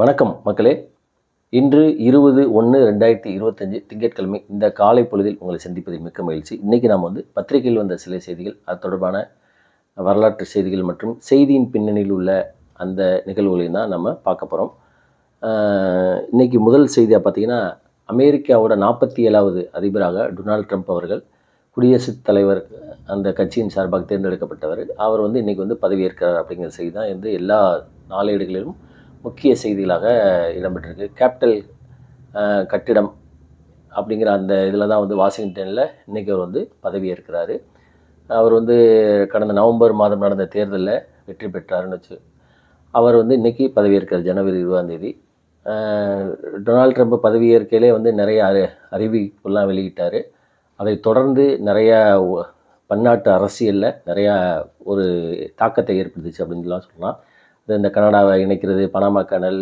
வணக்கம் மக்களே. இன்று இருபது ஒன்று ரெண்டாயிரத்தி இருபத்தஞ்சு திங்கட்கிழமை இந்த காலை பொழுதில் உங்களை சந்திப்பதில் மிக்க மகிழ்ச்சி. இன்றைக்கி நாம் வந்து பத்திரிகையில் வந்த சில செய்திகள் அது தொடர்பான வரலாற்று செய்திகள் மற்றும் செய்தியின் பின்னணியில் உள்ள அந்த நிகழ்வுகளையும் தான் நம்ம பார்க்க போகிறோம் இன்றைக்கி முதல் செய்தியாக பார்த்தீங்கன்னா அமெரிக்காவோட நாற்பத்தி ஏழாவது அதிபராக டொனால்ட் ட்ரம்ப் அவர்கள் குடியரசுத் தலைவர் அந்த கட்சியின் சார்பாக தேர்ந்தெடுக்கப்பட்டவர். அவர் வந்து இன்றைக்கி வந்து பதவியேற்கிறார் அப்படிங்கிற செய்தி தான். வந்து எல்லா நாளேடுகளிலும் முக்கிய செய்திகளாக இடம்பெற்றிருக்கு. கேபிட்டல் கட்டிடம் அப்படிங்கிற அந்த இதில் தான் வந்து வாஷிங்டனில் இன்றைக்கி அவர் வந்து பதவியேற்கிறாரு. அவர் வந்து கடந்த நவம்பர் மாதம் நடந்த தேர்தலில் வெற்றி பெற்றாருன்னு வச்சு அவர் வந்து இன்றைக்கி பதவியேற்கிறார் ஜனவரி இருபதாம் தேதி. டொனால்ட் ட்ரம்ப் பதவியேற்கையிலே வந்து நிறைய அறி அறிவிப்புலாம் வெளியிட்டார். அதை தொடர்ந்து நிறையா பன்னாட்டு அரசியலில் நிறையா ஒரு தாக்கத்தை ஏற்படுத்துச்சு அப்படின்லாம் சொல்லலாம். இந்த கனடாவை இணைக்கிறது பனாமா கனல்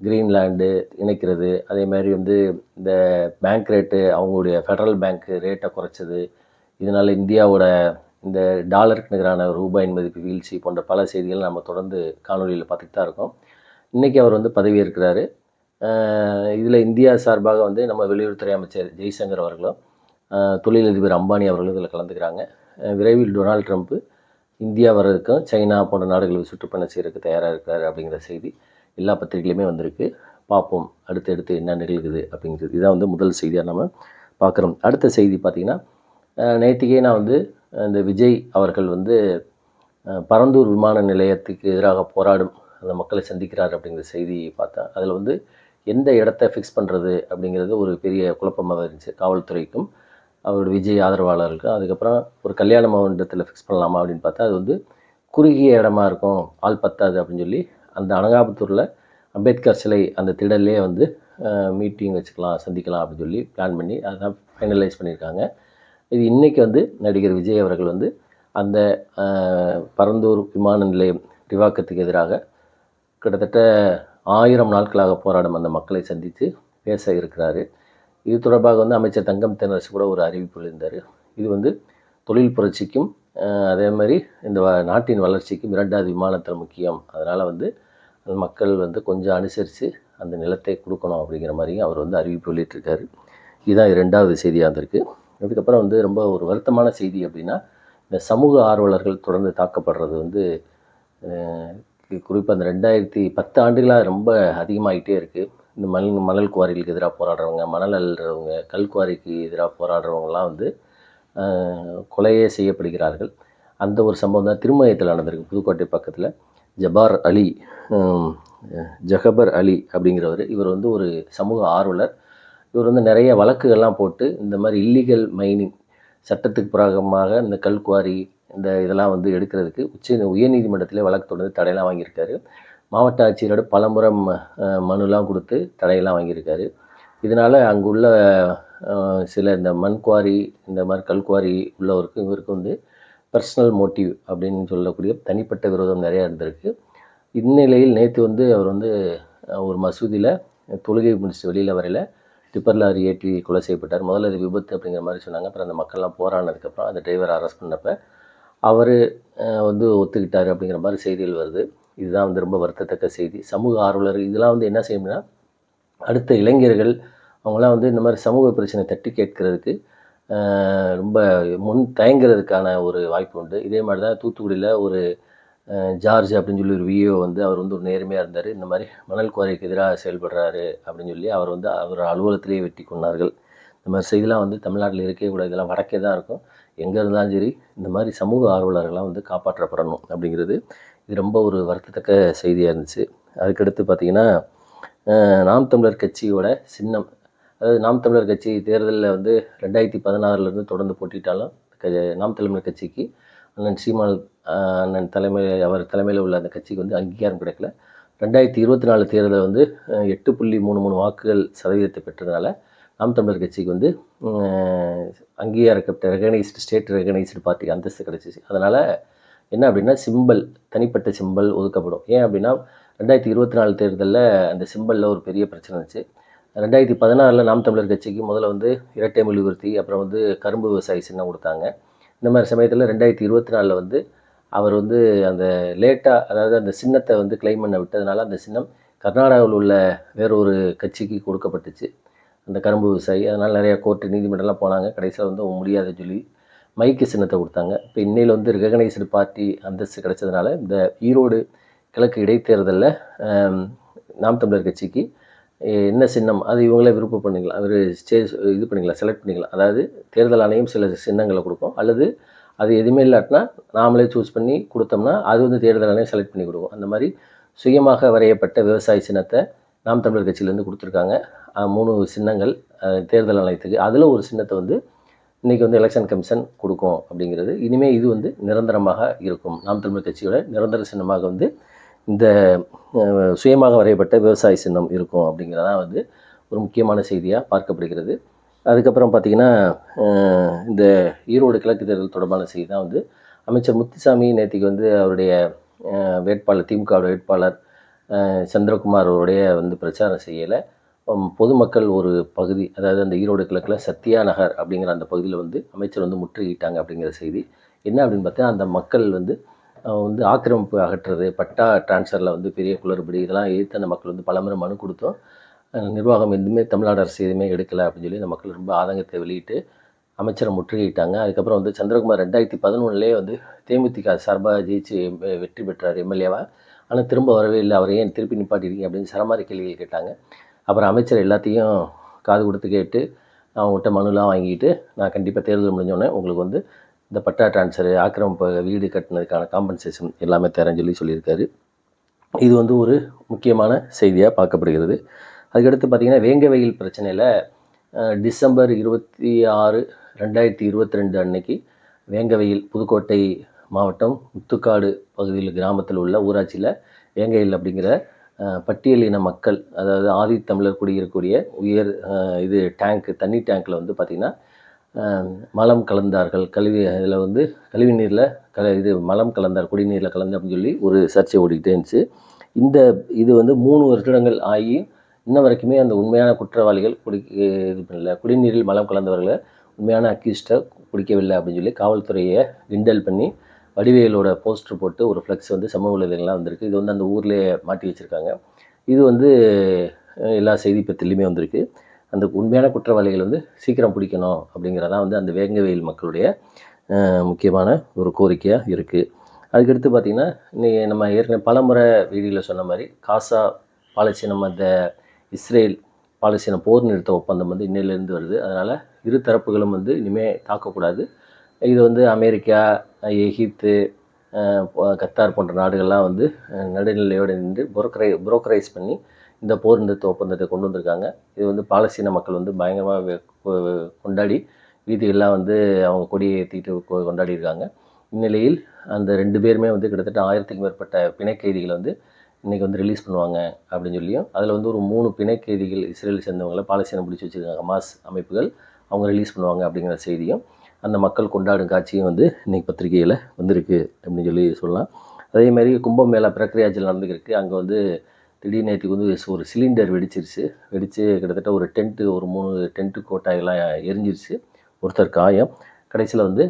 கிரீன்லாண்டு இணைக்கிறது அதே மாதிரி வந்து இந்த பேங்க் ரேட்டு அவங்களுடைய ஃபெடரல் பேங்க்கு ரேட்டை குறைச்சது. இதனால் இந்தியாவோட இந்த டாலருக்கு நிகரான ரூபாயின் மதிப்பு வீழ்ச்சி போன்ற பல செய்திகள் நம்ம தொடர்ந்து காணொலியில் பார்த்துட்டு தான் இருக்கோம். இன்றைக்கி அவர் வந்து பதவியேற்கிறாரு இதில் இந்தியா சார்பாக வந்து நம்ம வெளியுறவுத்துறை அமைச்சர் ஜெய்சங்கர் அவர்களும் தொழிலதிபர் அம்பானி அவர்களும் இதில் கலந்துக்கிறாங்க. விரைவில் டொனால்ட் ட்ரம்ப் இந்தியா வர்றதுக்கும் சைனா போன்ற நாடுகளுக்கு சுற்றுப்பயணம் செய்கிறதுக்கு தயாராக இருக்கார் அப்படிங்கிற செய்தி எல்லா பத்திரிகையிலையுமே வந்திருக்கு. பார்ப்போம். அடுத்து அடுத்து என்ன நிகழ்குது அப்படிங்கிறது. இதான் வந்து முதல் செய்தியாக நம்ம பார்க்குறோம். அடுத்த செய்தி பார்த்திங்கன்னா நேற்றுக்கே நான் வந்து இந்த விஜய் அவர்கள் வந்து பரந்தூர் விமான நிலையத்துக்கு எதிராக போராடும் அந்த மக்களை சந்திக்கிறார் அப்படிங்கிற செய்தி பார்த்தேன். அதில் வந்து எந்த இடத்த ஃபிக்ஸ் பண்ணுறது அப்படிங்கிறது ஒரு பெரிய குழப்பமாக இருந்துச்சு. காவல்துறைக்கும் அவரோட விஜய் ஆதரவாளருக்கு அதுக்கப்புறம் ஒரு கல்யாண மண்டபத்தில் ஃபிக்ஸ் பண்ணலாமா அப்படின்னு பார்த்தா அது வந்து குறுகிய இடமா இருக்கும் ஆள் பத்தாது அப்படின்னு சொல்லி அந்த அனகாபுத்தூரில் அம்பேத்கர் சிலை அந்த திடல்லே வந்து மீட்டிங் வச்சுக்கலாம் சந்திக்கலாம் அப்படின்னு சொல்லி பிளான் பண்ணி அதான் ஃபைனலைஸ் பண்ணியிருக்காங்க. இது இன்றைக்கி வந்து நடிகர் விஜய் அவர்கள் வந்து அந்த பரந்தூர் விமான நிலையம் விரிவாக்கத்துக்கு எதிராக கிட்டத்தட்ட ஆயிரம் நாட்களாக போராடும் அந்த மக்களை சந்தித்து பேச இருக்கிறாரு. இது தொடர்பாக வந்து அமைச்சர் தங்கம் தென்னரசு கூட ஒரு அறிவிப்பு இருந்தார் இது வந்து தொழில் புரட்சிக்கும் அதே மாதிரி இந்த வ- நாட்டின் வளர்ச்சிக்கும் இரண்டாவது விமானத்தில் முக்கியம். அதனால் வந்து மக்கள் வந்து கொஞ்சம் அனுசரித்து அந்த நிலத்தை கொடுக்கணும் அப்படிங்கிற மாதிரியும் அவர் வந்து அறிவிப்பு வெளியிட்டிருக்காரு. இதுதான் இரண்டாவது செய்தியாக இருந்திருக்கு. அதுக்கப்புறம் வந்து ரொம்ப ஒரு வருத்தமான செய்தி அப்படின்னா இந்த சமூக ஆர்வலர்கள் தொடர்ந்து தாக்கப்படுறது வந்து குறிப்பாக அந்த ரெண்டாயிரத்தி பத்து ஆண்டுகளாக ரொம்ப அதிகமாகிட்டே இருக்குது இந்த மணல் மணல் குவாரிகளுக்கு எதிராக போராடுறவங்க மணல் அள்ளுறவங்க கல் குவாரிக்கு எதிராக போராடுறவங்கலாம் வந்து கொலையே செய்யப்படுகிறார்கள். அந்த ஒரு சம்பவம் தான் திருமயத்தில் நடந்திருக்கு. புதுக்கோட்டை பக்கத்தில் ஜபார் அலி ஜஹபர் அலி அப்படிங்கிறவர் இவர் வந்து ஒரு சமூக ஆர்வலர். இவர் வந்து நிறைய வழக்குகள்லாம் போட்டு இந்த மாதிரி இல்லீகல் மைனிங் சட்டத்துக்கு புறாகமாக இந்த கல்குவாரி இந்த இதெல்லாம் வந்து எடுக்கிறதுக்கு உச்ச உயர்நீதிமன்றத்திலே வழக்கு தொடர்ந்து தடையெல்லாம் வாங்கியிருக்காரு. மாவட்ட ஆட்சியரோட பலமுறை மனுலாம் கொடுத்து தடையெல்லாம் வாங்கியிருக்காரு. இதனால் அங்குள்ள சில இந்த மண் குவாரி இந்த மாதிரி கல்குவாரி உள்ளவருக்கு இவருக்கு வந்து பர்சனல் மோட்டிவ் அப்படின்னு சொல்லக்கூடிய தனிப்பட்ட விரோதம் நிறையா இருந்திருக்கு. இந்நிலையில் நேற்று வந்து அவர் வந்து ஒரு மசூதியில் தொழுகை முடிச்சு வெளியில் வரையில் டிப்பர் லாரி ஏற்றி கொலை செய்யப்பட்டார். முதல்ல அது விபத்து அப்படிங்கிற மாதிரி சொன்னாங்க. அப்புறம் அந்த மக்கள்லாம் போராடினதுக்கப்புறம் அந்த டிரைவரை அரெஸ்ட் பண்ணப்போ அவர் வந்து ஒத்துக்கிட்டார் அப்படிங்கிற மாதிரி செய்திகள் வருது. இதுதான் வந்து ரொம்ப வருத்தத்தக்க செய்தி. சமூக ஆர்வலர் இதெல்லாம் வந்து என்ன செய்யணும்னா அடுத்த இளைஞர்கள் அவங்களாம் வந்து இந்த மாதிரி சமூக பிரச்சனை தட்டி கேட்கறதுக்கு ரொம்ப முன் தயங்குறதுக்கான ஒரு வாய்ப்பு உண்டு. இதே மாதிரி தான் தூத்துக்குடியில் ஒரு ஜார்ஜ் அப்படின்னு சொல்லி ஒரு விஏஓ வந்து அவர் வந்து ஒரு நேர்மையாக இருந்தார். இந்த மாதிரி மணல் குவாரிக்கு எதிராக செயல்படுறாரு அப்படின்னு சொல்லி அவர் வந்து அவர் அலுவலகத்திலேயே வெட்டி கொண்டார்கள். இந்த மாதிரி செய்திலாம் வந்து தமிழ்நாட்டில் இருக்கவே கூட இதெல்லாம் வடக்கே தான் இருக்கும். எங்கே இருந்தாலும் சரி இந்த மாதிரி சமூக ஆர்வலர்கள்லாம் வந்து காப்பாற்றப்படணும் அப்படிங்கிறது இது ரொம்ப ஒரு வருத்தத்தக்க செய்தியாக இருந்துச்சு. அதுக்கடுத்து பார்த்திங்கன்னா நாம் தமிழர் கட்சியோட சின்னம். அதாவது நாம் தமிழர் கட்சி தேர்தலில் வந்து ரெண்டாயிரத்தி பதினாறுலேருந்து தொடர்ந்து போட்டிட்டாலும் நாம் தமிழர் கட்சிக்கு அண்ணன் சீமான் அண்ணன் தலைமை அவர் தலைமையில் உள்ள அந்த கட்சிக்கு வந்து அங்கீகாரம் கிடைக்கல. ரெண்டாயிரத்தி இருபத்தி நாலு தேர்தலில் வந்து எட்டு புள்ளி மூணு மூணு வாக்குகள் சதவீதத்தை பெற்றதுனால நாம் தமிழர் கட்சிக்கு வந்து அங்கீகாரம் அங்கீகாரப்பட்ட ரெகனைஸ்டு ஸ்டேட் ரெகனைஸ்டு பார்ட்டி அந்தஸ்து கிடச்சிச்சு. அதனால் என்ன அப்படின்னா சிம்பல் தனிப்பட்ட சிம்பல் ஒதுக்கப்படும். ஏன் அப்படின்னா ரெண்டாயிரத்தி இருபத்தி நாலு தேர்தலில் அந்த சிம்பலில் ஒரு பெரிய பிரச்சனை இருந்துச்சு. ரெண்டாயிரத்தி பதினாறில் நாம் தமிழர் கட்சிக்கு முதல்ல வந்து இரட்டை மெழுகுவர்த்தி அப்புறம் வந்து கரும்பு விவசாயி சின்னம் கொடுத்தாங்க. இந்த மாதிரி சமயத்தில் ரெண்டாயிரத்தி இருபத்தி நாலில் வந்து அவர் வந்து அந்த லேட்டாக அதாவது அந்த சின்னத்தை வந்து கிளைம் பண்ண விட்டதுனால அந்த சின்னம் கர்நாடகாவில் உள்ள வேறொரு கட்சிக்கு கொடுக்கப்பட்டுச்சு. அந்த கரும்பு விவசாயி. அதனால் நிறையா கோர்ட்டு நீதிமன்றம்லாம் போனாங்க. கடைசியில் வந்து முடியாத சொல்லி மைக்கு சின்னத்தை கொடுத்தாங்க. இப்போ இன்னையில் வந்து ரெகனைஸ்டு பார்ட்டி அந்தஸ்து கிடைச்சதுனால இந்த ஈரோடு கிழக்கு இடைத்தேர்தலில் நாம் தமிழர் கட்சிக்கு என்ன சின்னம் அது இவங்களே விருப்பம் பண்ணிக்கலாம். அவர் ஸ்டே இது பண்ணிக்கலாம் செலக்ட் பண்ணிக்கலாம். அதாவது தேர்தல் ஆணையம் சில சின்னங்களை கொடுக்கும். அல்லது அது எதுவுமே இல்லாட்டினா நாமளே சூஸ் பண்ணி கொடுத்தோம்னா அது வந்து தேர்தல் ஆணையம் செலக்ட் பண்ணி கொடுக்கும். அந்த மாதிரி சுயமாக வரையப்பட்ட விவசாய சின்னத்தை நாம் தமிழர் கட்சியிலேருந்து கொடுத்துருக்காங்க. மூணு சின்னங்கள் தேர்தல் ஆணையத்துக்கு. அதில் ஒரு சின்னத்தை வந்து இன்றைக்கி வந்து எலெக்ஷன் கமிஷன் கொடுக்கும் அப்படிங்கிறது. இனிமேல் இது வந்து நிரந்தரமாக இருக்கும். நாம் தமிழ் கட்சியோட நிரந்தர சின்னமாக வந்து இந்த சுயமாக வரையப்பட்ட விவசாய சின்னம் இருக்கும் அப்படிங்கிறதான் வந்து ஒரு முக்கியமான செய்தியாக பார்க்கப்படுகிறது. அதுக்கப்புறம் பார்த்திங்கன்னா இந்த ஈரோடு கிழக்கு தேர்தல் தொடர்பான செய்தி தான் வந்து அமைச்சர் முத்துசாமி நேற்றுக்கு வந்து அவருடைய வேட்பாளர் திமுக வேட்பாளர் சந்திரகுமார் அவருடைய வந்து பிரச்சாரம் செய்யலை. பொதுமக்கள் ஒரு பகுதி அதாவது அந்த ஈரோடு கிழக்கில் சத்யா நகர் அப்படிங்கிற அந்த பகுதியில் வந்து அமைச்சர் வந்து முற்றுகையிட்டாங்க அப்படிங்கிற செய்தி. என்ன அப்படின்னு பார்த்தா அந்த மக்கள் வந்து வந்து ஆக்கிரமிப்பு அகற்றுறது பட்டா டிரான்ஸ்ஃபரில் வந்து பெரிய குளறுபடி இதெல்லாம் எதிர்த்து அந்த மக்கள் வந்து பலமுறை மனு கொடுத்தோம். நிர்வாகம் எதுவுமே தமிழ்நாடு அரசு எதுவுமே எடுக்கலை அப்படின்னு சொல்லி அந்த மக்கள் ரொம்ப ஆதங்கத்தை வெளியிட்டு அமைச்சரை முற்றுகையிட்டாங்க. அதுக்கப்புறம் வந்து சந்திரகுமார் ரெண்டாயிரத்தி பதினொன்றுலேயே வந்து தேமுதிக சார்பாக ஜெயிச்சு வெற்றி பெற்றார் எம்எல்ஏவாக ஆனால் திரும்ப வரவே இல்லை. அவரை ஏன் திருப்பி நிப்பாட்டிருக்கீங்க அப்படின்னு சரமாரி கேள்விகள் கேட்டாங்க. அப்புறம் அமைச்சர் எல்லாத்தையும் காது கொடுத்து கேட்டு அவங்ககிட்ட மனுலாம் வாங்கிட்டு நான் கண்டிப்பாக தேர்தல் முடிஞ்சோடனே உங்களுக்கு வந்து இந்த பட்டா ட்ரான்ஸ்ஃபரு ஆக்கிரமிப்பு வீடு கட்டினதுக்கான காம்பன்சேஷன் எல்லாமே தரேன்னு சொல்லி சொல்லியிருக்காரு. இது வந்து ஒரு முக்கியமான செய்தியாக பார்க்கப்படுகிறது. அதுக்கடுத்து பார்த்திங்கன்னா வேங்க வெயில் பிரச்சனையில் டிசம்பர் இருபத்தி ஆறு ரெண்டாயிரத்தி இருபத்தி ரெண்டு அன்னைக்கு வேங்கவெயில் புதுக்கோட்டை மாவட்டம் முத்துக்காடு பகுதியில் கிராமத்தில் உள்ள ஊராட்சியில் வேங்கையில் அப்படிங்கிற பட்டியலின மக்கள் அதாவது ஆதித்தமிழர் குடியிருக்கக்கூடிய உயர் இது டேங்க் தண்ணி டேங்க்கில் வந்து பார்த்திங்கன்னா மலம் கலந்தார்கள். கழிவு இதில் வந்து கழிவு நீரில் கல இது மலம் கலந்தார் குடிநீரில் கலந்து அப்படின்னு சொல்லி ஒரு சர்ச்சை ஓடிக்கிட்டே இருந்துச்சு. இந்த இது வந்து மூணு வருடங்கள் ஆகி இன்ன வரைக்குமே அந்த உண்மையான குற்றவாளிகள் குடி இது பண்ணல. குடிநீரில் மலம் கலந்தவர்களை உண்மையான அக்யூஸ்டை பிடிக்கவில்லை அப்படின்னு சொல்லி காவல்துறையை கிண்டல் பண்ணி வடிவேலோட போஸ்டர் போட்டு ஒரு ஃப்ளெக்ஸ் வந்து சமூக வலைதளங்களாக வந்திருக்கு. இது வந்து அந்த ஊர்லேயே மாட்டி வச்சுருக்காங்க. இது வந்து எல்லா செய்தி பத்திலையுமே வந்திருக்கு. அந்த உண்மையான குற்றவாளிகள் வந்து சீக்கிரம் பிடிக்கணும் அப்படிங்கிறதான் வந்து அந்த வேங்கவெயில் மக்களுடைய முக்கியமான ஒரு கோரிக்கையாக இருக்குது அதுக்கடுத்து பார்த்திங்கன்னா இன்றைக்கி நம்ம ஏற்கனவே பலமுறை வீடியோவில் சொன்ன மாதிரி காசா பாலஸ்தீனம் அந்த இஸ்ரேல் பாலஸ்தீன போர் நிறுத்த ஒப்பந்தம் வந்து இன்னையிலேருந்து வருது. அதனால் இரு தரப்புகளும் வந்து இனிமேல் தாக்கக்கூடாது. இது வந்து அமெரிக்கா எகிப்து கத்தார் போன்ற நாடுகள்லாம் வந்து நடுநிலையோடு நின்று புரோக்கரை புரோக்கரைஸ் பண்ணி இந்த போர் நிறுத்த ஒப்பந்தத்தை கொண்டு வந்திருக்காங்க. இது வந்து பாலஸ்தீன மக்கள் வந்து பயங்கரமாக கொண்டாடி வீதிகள்லாம் வந்து அவங்க கொடியை ஏற்றிட்டு கொண்டாடி இருக்காங்க. இந்நிலையில் அந்த ரெண்டு பேருமே வந்து கிட்டத்தட்ட ஆயிரத்துக்கும் மேற்பட்ட பிணை கைதிகளை வந்து இன்றைக்கி வந்து ரிலீஸ் பண்ணுவாங்க அப்படின்னு சொல்லியும் அதில் வந்து ஒரு மூணு பிணை கைதிகள் இஸ்ரேல் சேர்ந்தவங்களை பாலஸ்தீனம் பிடிச்சி வச்சுருக்காங்க ஹமாஸ் அமைப்புகள். அவங்க ரிலீஸ் பண்ணுவாங்க அப்படிங்கிற செய்தியும் அந்த மக்கள் கொண்டாடும் காட்சியும் வந்து இன்றைக்கி பத்திரிகையில் வந்திருக்கு அப்படின்னு சொல்லி சொல்லலாம். அதேமாதிரி கும்பமேளா பிரக்ரியாஜில் நடந்துக்கிருக்கு அங்கே வந்து திடீர் நேற்றுக்கு வந்து ஒரு சிலிண்டர் வெடிச்சிருச்சு. வெடித்து கிட்டத்தட்ட ஒரு டென்ட்டு ஒரு மூணு டென்ட்டு கோட்டாயெல்லாம் எரிஞ்சிருச்சு. ஒருத்தர் காயம். கடைசியில் வந்து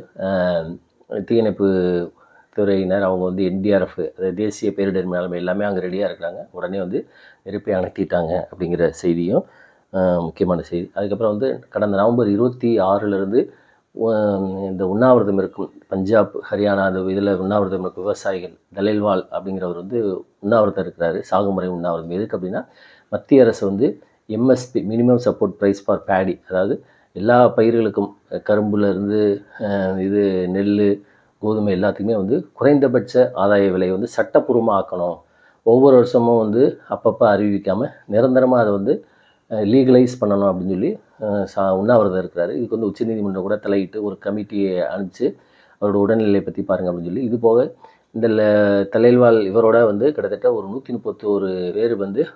தீயணைப்பு துறையினர் அவங்க வந்து என்டிஆர்எஃப் அதாவது தேசிய பேரிடர் மேலாண்மை எல்லாமே அங்கே ரெடியாக இருக்கிறாங்க. உடனே வந்து நெருப்பை அணைத்திட்டாங்க அப்படிங்கிற செய்தியும் முக்கியமான செய்தி. அதுக்கப்புறம் வந்து கடந்த நவம்பர் இருபத்தி ஆறிலிருந்து இந்த உண்ணாவிரதம் இருக்கும். பஞ்சாப் ஹரியானா அந்த இதில் உண்ணாவிரதம் இருக்கும். விவசாயிகள் தலைல்வால் அப்படிங்கிறவர் வந்து உண்ணாவிரதம் இருக்கிறாரு. சாகுமுறை உண்ணாவிரதம். எதுக்கு அப்படின்னா மத்திய அரசு வந்து MSP minimum support price for paddy அதாவது எல்லா பயிர்களுக்கும் கரும்புலேருந்து இது நெல் கோதுமை எல்லாத்துக்குமே வந்து குறைந்தபட்ச ஆதாய விலையை வந்து சட்டப்பூர்வமாக ஆக்கணும். ஒவ்வொரு வருஷமும் வந்து அப்பப்போ அறிவிக்காமல் நிரந்தரமாக அதை வந்து லீகலைஸ் பண்ணணும் அப்படின்னு சொல்லி சா உண்ணாவிரதம் இருக்கிறாரு. இதுக்கு வந்து உச்சநீதிமன்றம் கூட தலையிட்டு ஒரு கமிட்டியை அனுப்பிச்சு அவரோட உடல்நிலையை பற்றி பாருங்கள் அப்படின்னு சொல்லி. இது போக இந்த ல- தலைவால் இவரோட வந்து கிட்டத்தட்ட ஒரு நூற்றி முப்பத்தோரு பேர் வந்து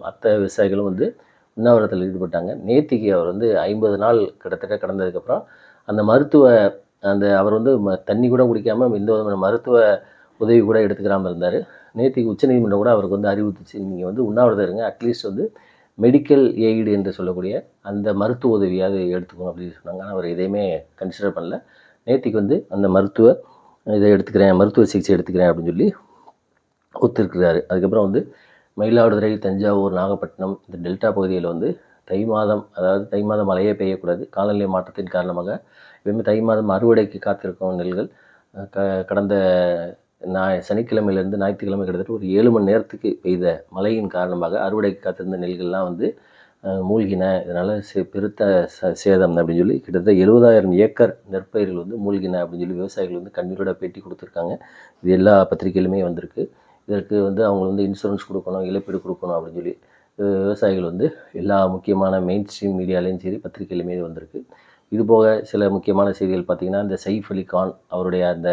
மற்ற விவசாயிகளும் வந்து உண்ணாவிரதத்தில் ஈடுபட்டாங்க. நேத்திக்கு அவர் வந்து ஐம்பது நாள் கிட்டத்தட்ட கடந்ததுக்கப்புறம் அந்த மருத்துவ அந்த அவர் வந்து ம- தண்ணி கூட குடிக்காமல் எந்த விதமான மருத்துவ உதவி கூட எடுத்துக்கிறாமல் இருந்தார். நேத்திக்கு உச்சநீதிமன்றம் கூட அவருக்கு வந்து அறிவுறுத்துச்சு. நீங்கள் வந்து உண்ணாவிரதம் இருங்க. அட்லீஸ்ட் வந்து மெடிக்கல் எய்டு என்று சொல்லக்கூடிய அந்த மருத்துவ உதவியாவது எடுத்துக்கணும் அப்படின்னு சொன்னாங்க. ஆனால் அவர் எதையுமே கன்சிடர் பண்ணல. நேத்திக்கு வந்து அந்த மருத்துவ இதை எடுத்துக்கிறேன் மருத்துவ சிகிச்சை எடுத்துக்கிறேன் அப்படின்னு சொல்லி ஒத்துருக்கிறாரு. அதுக்கப்புறம் வந்து மயிலாடுதுறை தஞ்சாவூர் நாகப்பட்டினம் இந்த டெல்டா பகுதியில் வந்து தை மாதம் அதாவது தை மாதம் மழையே பெய்யக்கூடாது. காலநிலை மாற்றத்தின் காரணமாக எப்பவுமே தை மாதம் அறுவடைக்கு காத்திருக்கும் நெல்கள் க கடந்த நான் சனிக்கிழமையிலேருந்து ஞாயிற்றுக்கிழமை கிட்டத்தட்ட ஒரு ஏழு மணி நேரத்துக்கு பெய்த மழையின் காரணமாக அறுவடைக்கு காத்திருந்த நெல்கள்லாம் வந்து மூழ்கின. இதனால் சே பெருத்த ச சேதம் அப்படின்னு சொல்லி கிட்டத்தட்ட எழுபதாயிரம் ஏக்கர் நெற்பயிர்கள் வந்து மூழ்கின அப்படின்னு சொல்லி விவசாயிகள் வந்து கண்ணீரோட பேட்டி கொடுத்துருக்காங்க. இது எல்லா பத்திரிகையிலுமே வந்திருக்கு. இதற்கு வந்து அவங்க வந்து இன்சூரன்ஸ் கொடுக்கணும் இழப்பீடு கொடுக்கணும் அப்படின்னு சொல்லி விவசாயிகள் வந்து எல்லா முக்கியமான மெயின் ஸ்ட்ரீம் மீடியாலையும் சரி பத்திரிகையிலுமே வந்திருக்கு. இது போக சில முக்கியமான செய்திகள் பார்த்திங்கன்னா இந்த சைஃப் அலி கான் அவருடைய அந்த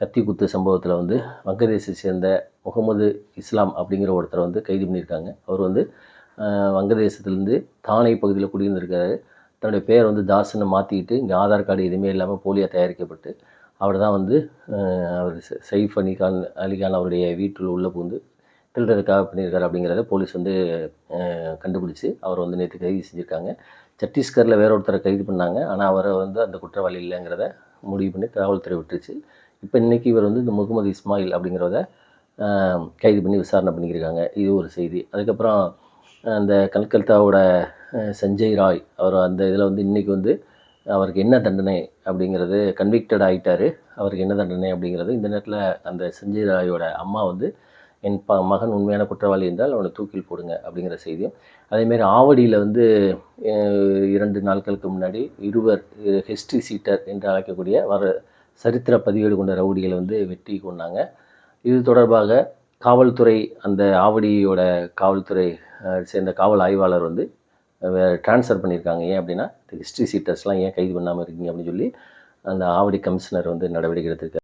கத்தி குத்து சம்பவத்தில் வந்து வங்கதேசத்தை சேர்ந்த முகமது இஸ்லாம் அப்படிங்கிற ஒருத்தரை வந்து கைது பண்ணியிருக்காங்க. அவர் வந்து வங்கதேசத்துலேருந்து தானே பகுதியில் குடியிருந்திருக்காரு. தன்னுடைய பேர் வந்து தாஸ்ன்னு மாற்றிக்கிட்டு இங்கே ஆதார் கார்டு எதுவுமே இல்லாமல் போலியாக தயாரிக்கப்பட்டு அவர் தான் வந்து அவர் சைஃப் அலிகான் அலிகான் அவருடைய வீட்டில் உள்ளே புகுந்து திருடுறதுக்காக பண்ணியிருக்காரு அப்படிங்கிறத போலீஸ் வந்து கண்டுபிடிச்சி அவர் வந்து நேற்று கைது செஞ்சுருக்காங்க. சத்தீஸ்கரில் வேற ஒருத்தரை கைது பண்ணாங்க. ஆனால் அவரை வந்து அந்த குற்றவாளி இல்லைங்கிறத முடிவு பண்ணி காவல்துறை விட்டுருச்சு. இப்போ இன்றைக்கி இவர் வந்து இந்த முகமது இஸ்மாயில் அப்படிங்கிறத கைது பண்ணி விசாரணை பண்ணியிருக்காங்க இது ஒரு செய்தி. அதுக்கப்புறம் அந்த கல்கத்தாவோட சஞ்சய் ராய் அவர் அந்த இதில் வந்து இன்றைக்கி வந்து அவருக்கு என்ன தண்டனை அப்படிங்கிறது கன்விக்டட் ஆகிட்டார் அவருக்கு என்ன தண்டனை அப்படிங்கிறது இந்த நேரத்தில் அந்த சஞ்சய் ராயோட அம்மா வந்து என் ப மகன் உண்மையான குற்றவாளி என்றால் அவனை தூக்கில் போடுங்க அப்படிங்கிற செய்தியும். அதேமாரி ஆவடியில் வந்து இரண்டு நாட்களுக்கு முன்னாடி இருவர் ஹிஸ்ட்ரி சீட்டர் என்று அழைக்கக்கூடிய வர சரித்திர பதிவேடு கொண்ட ரவுடிகளை வந்து வெட்டி கொண்டாங்க. இது தொடர்பாக காவல்துறை அந்த ஆவடியோட காவல்துறை சேர்ந்த காவல் ஆய்வாளர் வந்து ட்ரான்ஸ்ஃபர் பண்ணியிருக்காங்க. ஏன் அப்படின்னா ஹிஸ்ட்ரி சீட்டர்ஸ்லாம் ஏன் கைது பண்ணாமல் இருக்கீங்க அப்படின்னு சொல்லி அந்த ஆவடி கமிஷனர் வந்து நடவடிக்கை எடுத்திருக்காரு.